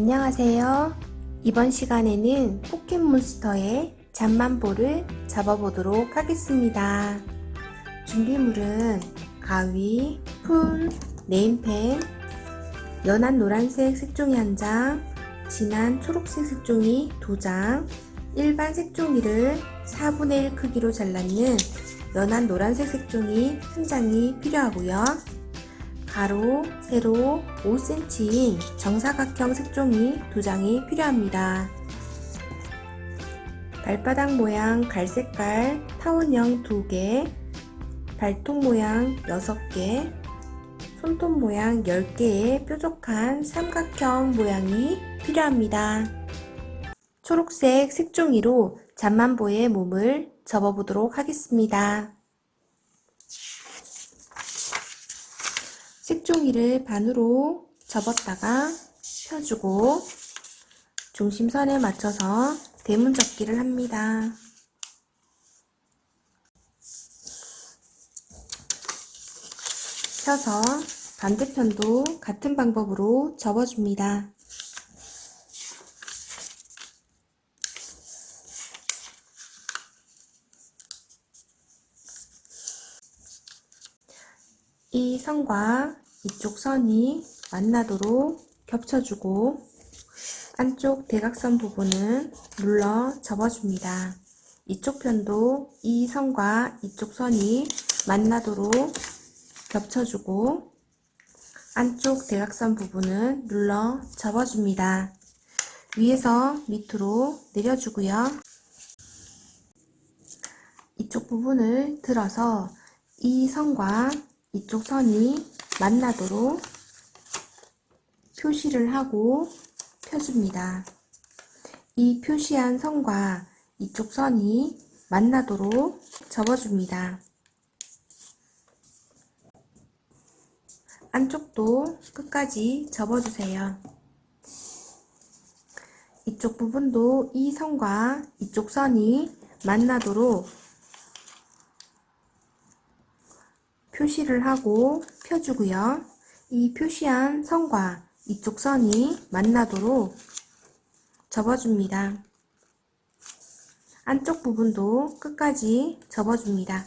안녕하세요. 이번 시간에는 포켓몬스터의 잠만보를 잡아보도록 하겠습니다. 준비물은 가위, 푼, 네임펜, 연한 노란색 색종이 한 장, 진한 초록색 색종이 두 장, 일반 색종이를 4분의 1 크기로 잘랐는 연한 노란색 색종이 한 장이 필요하고요. 가로, 세로 5cm인 정사각형 색종이 두 장이 필요합니다. 발바닥 모양 갈색깔 타원형 2개, 발톱 모양 6개, 손톱 모양 10개의 뾰족한 삼각형 모양이 필요합니다. 초록색 색종이로 잠만보의 몸을 접어보도록 하겠습니다. 색종이를 반으로 접었다가 펴주고 중심선에 맞춰서 대문 접기를 합니다. 펴서 반대편도 같은 방법으로 접어줍니다. 이 선과 이쪽 선이 만나도록 겹쳐주고 안쪽 대각선 부분은 눌러 접어줍니다. 이쪽 편도 이 선과 이쪽 선이 만나도록 겹쳐주고 안쪽 대각선 부분은 눌러 접어줍니다. 위에서 밑으로 내려주고요. 이쪽 부분을 들어서 이 선과 이쪽 선이 만나도록 표시를 하고 펴줍니다. 이 표시한 선과 이쪽 선이 만나도록 접어줍니다. 안쪽도 끝까지 접어주세요. 이쪽 부분도 이 선과 이쪽 선이 만나도록 표시를 하고 펴주고요. 이 표시한 선과 이쪽 선이 만나도록 접어줍니다. 안쪽 부분도 끝까지 접어줍니다.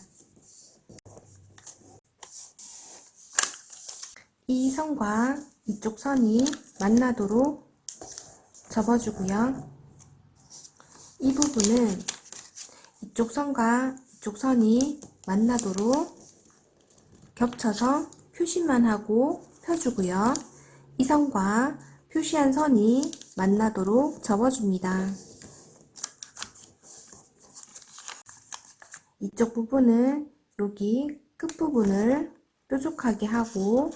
이 선과 이쪽 선이 만나도록 접어주고요. 이 부분은 이쪽 선과 이쪽 선이 만나도록 겹쳐서 표시만 하고 펴주고요. 이 선과 표시한 선이 만나도록 접어줍니다. 이쪽 부분은 여기 끝부분을 뾰족하게 하고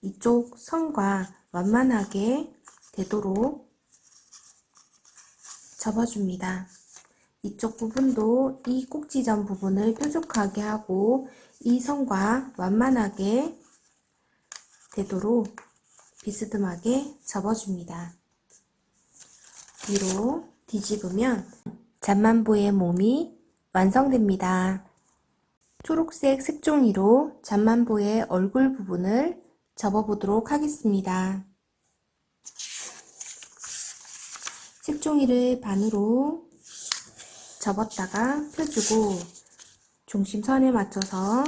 이쪽 선과 완만하게 되도록 접어줍니다. 이쪽 부분도 이 꼭지점 부분을 뾰족하게 하고 이 선과 완만하게 되도록 비스듬하게 접어줍니다. 뒤로 뒤집으면 잠만보의 몸이 완성됩니다. 초록색 색종이로 잠만보의 얼굴 부분을 접어보도록 하겠습니다. 색종이를 반으로 접었다가 펴주고 중심 선에 맞춰서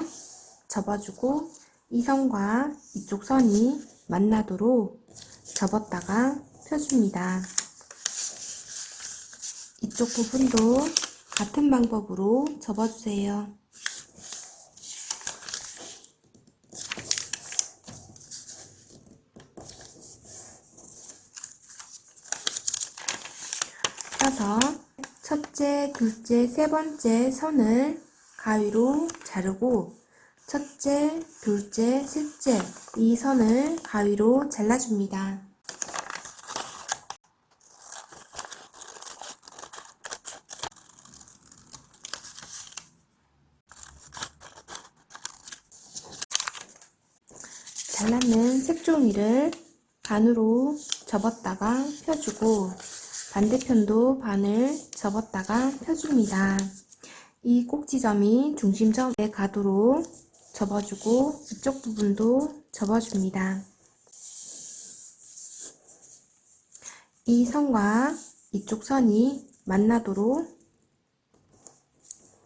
접어주고 이 선과 이쪽 선이 만나도록 접었다가 펴줍니다. 이쪽 부분도 같은 방법으로 접어주세요. 펴서 첫째, 둘째, 세 번째 선을 가위로 자르고 첫째, 둘째, 셋째 이 선을 가위로 잘라줍니다. 잘랐는 색종이를 반으로 접었다가 펴주고 반대편도 반을 접었다가 펴줍니다. 이 꼭지점이 중심점에 가도록 접어주고 이쪽 부분도 접어줍니다. 이 선과 이쪽 선이 만나도록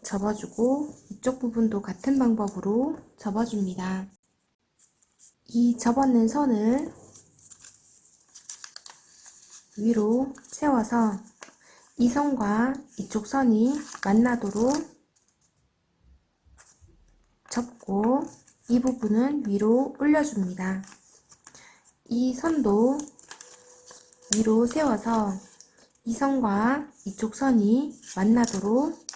접어주고 이쪽 부분도 같은 방법으로 접어줍니다. 이 접어낸 선을 위로 세워서 이 선과 이쪽 선이 만나도록 접고 이 부분은 위로 올려줍니다. 이 선도 위로 세워서 이 선과 이쪽 선이 만나도록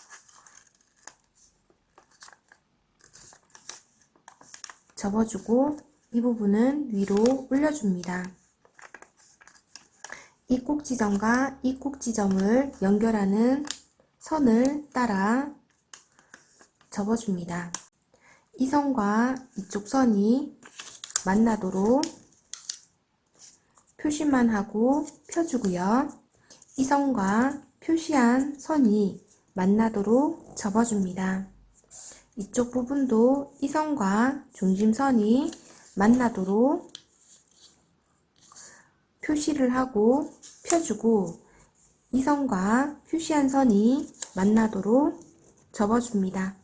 접어주고 이 부분은 위로 올려줍니다. 이 꼭지점과 이 꼭지점을 연결하는 선을 따라 접어줍니다. 이 선과 이쪽 선이 만나도록 표시만 하고 펴주고요. 이 선과 표시한 선이 만나도록 접어줍니다. 이쪽 부분도 이 선과 중심선이 만나도록 표시를 하고 펴주고 이 선과 표시한 선이 만나도록 접어줍니다.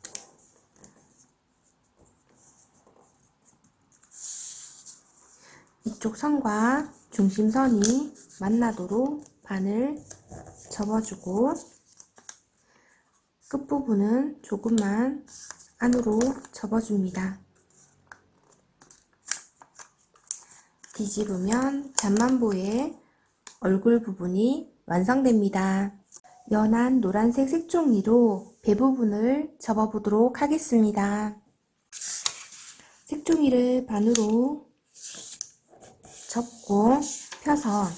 이쪽 선과 중심선이 만나도록 반을 접어주고 끝부분은 조금만 안으로 접어줍니다. 뒤집으면 잠만보의 얼굴 부분이 완성됩니다. 연한 노란색 색종이로 배 부분을 접어보도록 하겠습니다. 색종이를 반으로 접고 펴서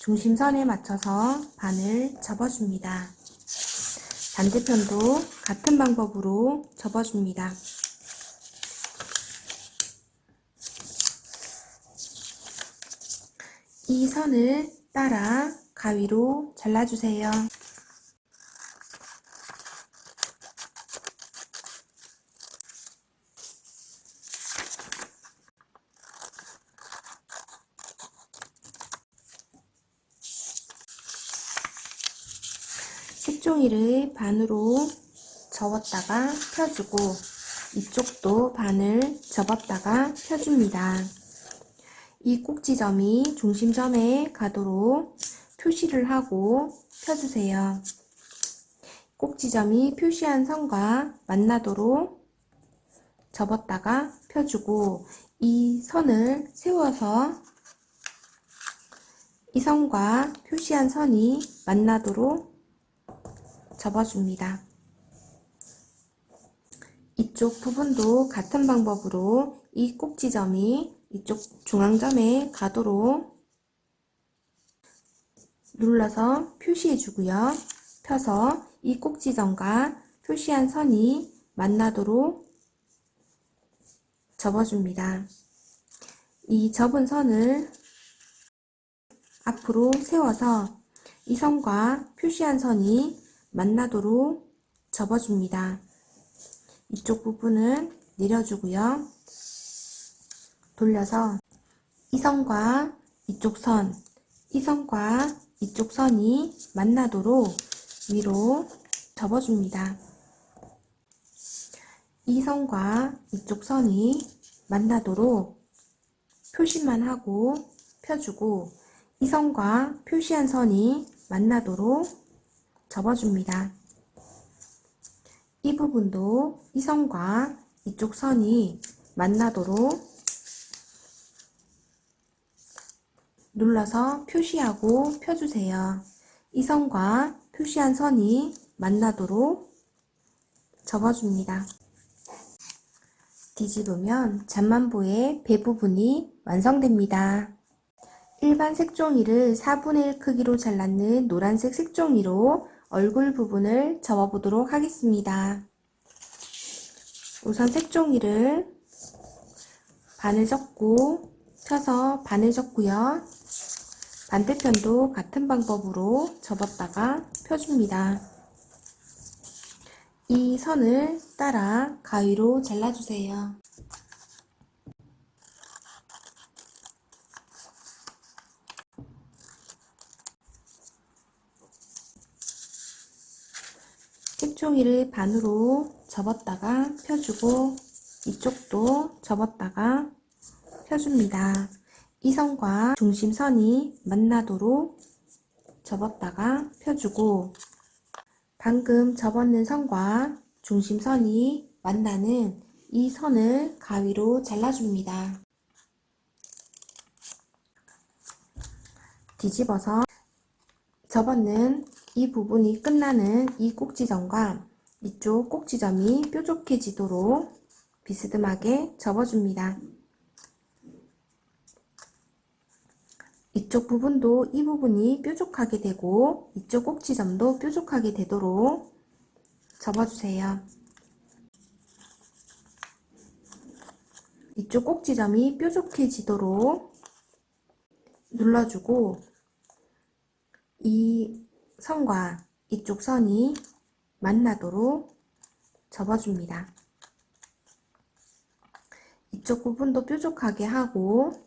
중심선에 맞춰서 반을 접어줍니다. 반대편도 같은 방법으로 접어줍니다. 이 선을 따라 가위로 잘라주세요. 색종이를 반으로 접었다가 펴주고 이쪽도 반을 접었다가 펴줍니다. 이 꼭지점이 중심점에 가도록 표시를 하고 펴주세요. 꼭지점이 표시한 선과 만나도록 접었다가 펴주고 이 선을 세워서 이 선과 표시한 선이 만나도록 접어줍니다. 이쪽 부분도 같은 방법으로 이 꼭지점이 이쪽 중앙점에 가도록 눌러서 표시해 주고요. 펴서 이 꼭지점과 표시한 선이 만나도록 접어줍니다. 이 접은 선을 앞으로 세워서 이 선과 표시한 선이 만나도록 접어줍니다. 이쪽 부분은 내려주고요. 돌려서 이 선과 이쪽 선, 이 선과 이쪽 선이 만나도록 위로 접어줍니다. 이 선과 이쪽 선이 만나도록 표시만 하고 펴주고 이 선과 표시한 선이 만나도록 접어줍니다. 이 부분도 이 선과 이쪽 선이 만나도록 눌러서 표시하고 펴주세요. 이 선과 표시한 선이 만나도록 접어줍니다. 뒤집으면 잠만보의 배 부분이 완성됩니다. 일반 색종이를 4분의 1 크기로 잘랐는 노란색 색종이로 얼굴 부분을 접어보도록 하겠습니다. 우선 색종이를 반을 접고 펴서 반을 접고요. 반대편도 같은 방법으로 접었다가 펴줍니다. 이 선을 따라 가위로 잘라주세요. 색종이를 반으로 접었다가 펴주고 이쪽도 접었다가 펴줍니다. 이 선과 중심선이 만나도록 접었다가 펴주고 방금 접었는 선과 중심선이 만나는 이 선을 가위로 잘라줍니다. 뒤집어서 접었는 이 부분이 끝나는 이 꼭지점과 이쪽 꼭지점이 뾰족해지도록 비스듬하게 접어줍니다. 이쪽 부분도 이 부분이 뾰족하게 되고 이쪽 꼭지점도 뾰족하게 되도록 접어주세요. 이쪽 꼭지점이 뾰족해지도록 눌러주고 이 선과 이쪽 선이 만나도록 접어줍니다. 이쪽 부분도 뾰족하게 하고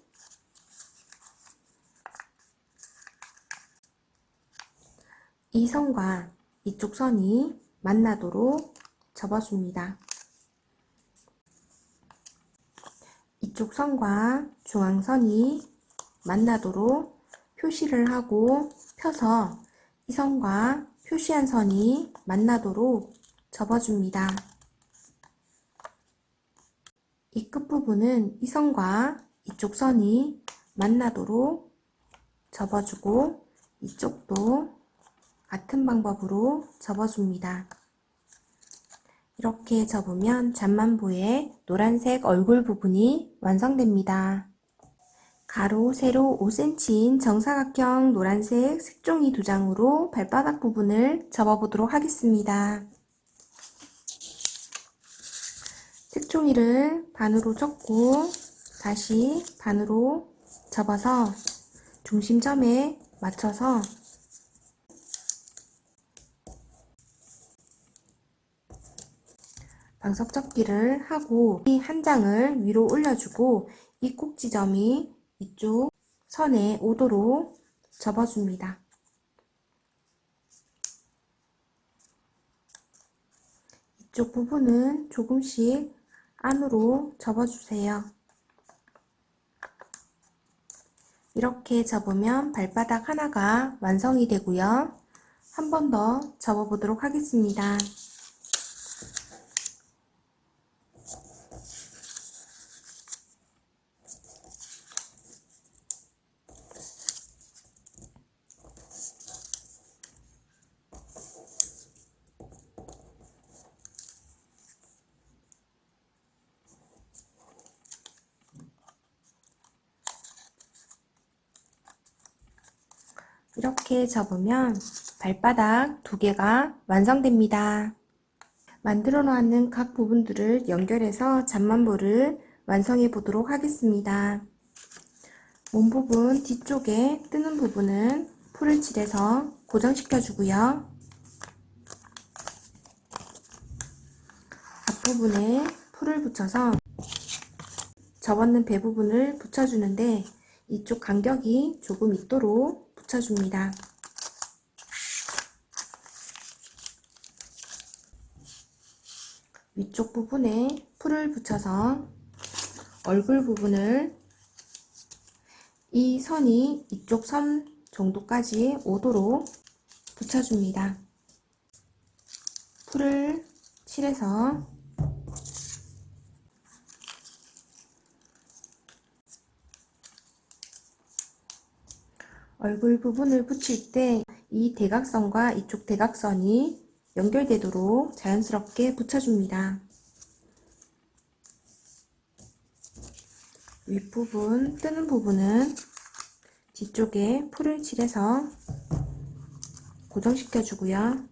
이 선과 이쪽 선이 만나도록 접어줍니다. 이쪽 선과 중앙선이 만나도록 표시를 하고 펴서 이 선과 표시한 선이 만나도록 접어줍니다. 이 끝부분은 이 선과 이쪽 선이 만나도록 접어주고 이쪽도 같은 방법으로 접어줍니다. 이렇게 접으면 잠만보의 노란색 얼굴 부분이 완성됩니다. 가로, 세로 5cm인 정사각형 노란색 색종이 두 장으로 발바닥 부분을 접어보도록 하겠습니다. 색종이를 반으로 접고 다시 반으로 접어서 중심점에 맞춰서 방석 접기를 하고 이 한 장을 위로 올려주고 이 꼭지점이 이쪽 선에 오도록 접어줍니다. 이쪽 부분은 조금씩 안으로 접어주세요. 이렇게 접으면 발바닥 하나가 완성이 되고요. 한 번 더 접어보도록 하겠습니다. 이렇게 접으면 발바닥 두 개가 완성됩니다. 만들어 놓았는 각 부분들을 연결해서 잠만보를 완성해 보도록 하겠습니다. 몸 부분 뒤쪽에 뜨는 부분은 풀을 칠해서 고정시켜 주고요. 앞부분에 풀을 붙여서 접었는 배 부분을 붙여주는데 이쪽 간격이 조금 있도록 붙여줍니다. 위쪽 부분에 풀을 붙여서 얼굴 부분을 이 선이 이쪽 선 정도까지 오도록 붙여줍니다. 풀을 칠해서 얼굴 부분을 붙일 때 이 대각선과 이쪽 대각선이 연결되도록 자연스럽게 붙여줍니다. 윗부분 뜨는 부분은 뒤쪽에 풀을 칠해서 고정시켜 주고요.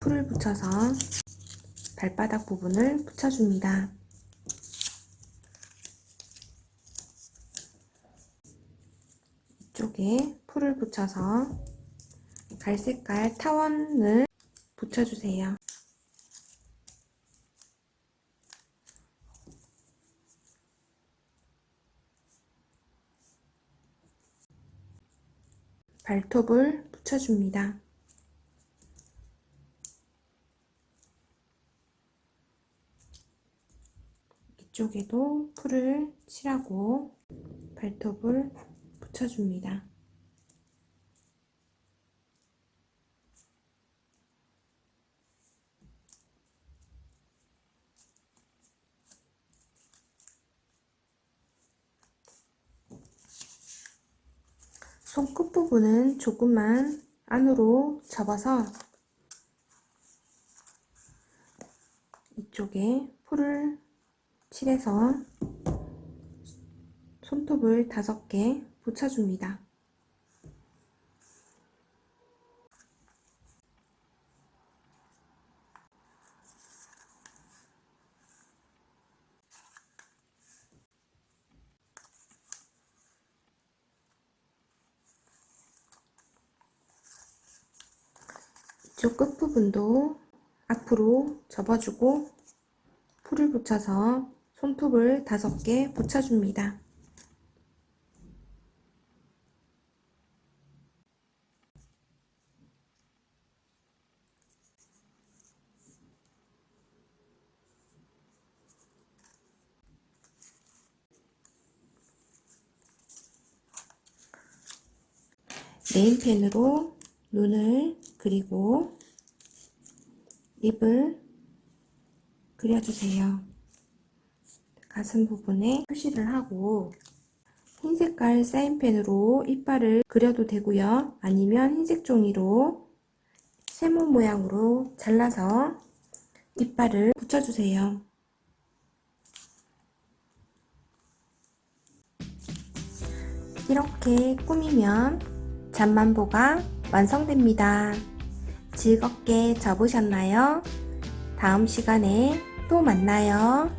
풀을 붙여서 발바닥 부분을 붙여줍니다. 이쪽에 풀을 붙여서 갈색깔 타원을 붙여주세요. 발톱을 붙여줍니다. 이쪽에도 풀을 칠하고 발톱을 붙여줍니다. 손 끝 부분은 조금만 안으로 접어서 이쪽에 풀을 칠해서 손톱을 다섯 개 붙여줍니다. 이쪽 끝부분도 앞으로 접어주고 풀을 붙여서 손톱을 다섯 개 붙여줍니다. 네임펜으로 눈을 그리고 입을 그려주세요. 가슴 부분에 표시를 하고 흰 색깔 사인펜으로 이빨을 그려도 되고요. 아니면 흰색 종이로 세모 모양으로 잘라서 이빨을 붙여주세요. 이렇게 꾸미면 잠만보가 완성됩니다. 즐겁게 접으셨나요? 다음 시간에 또 만나요.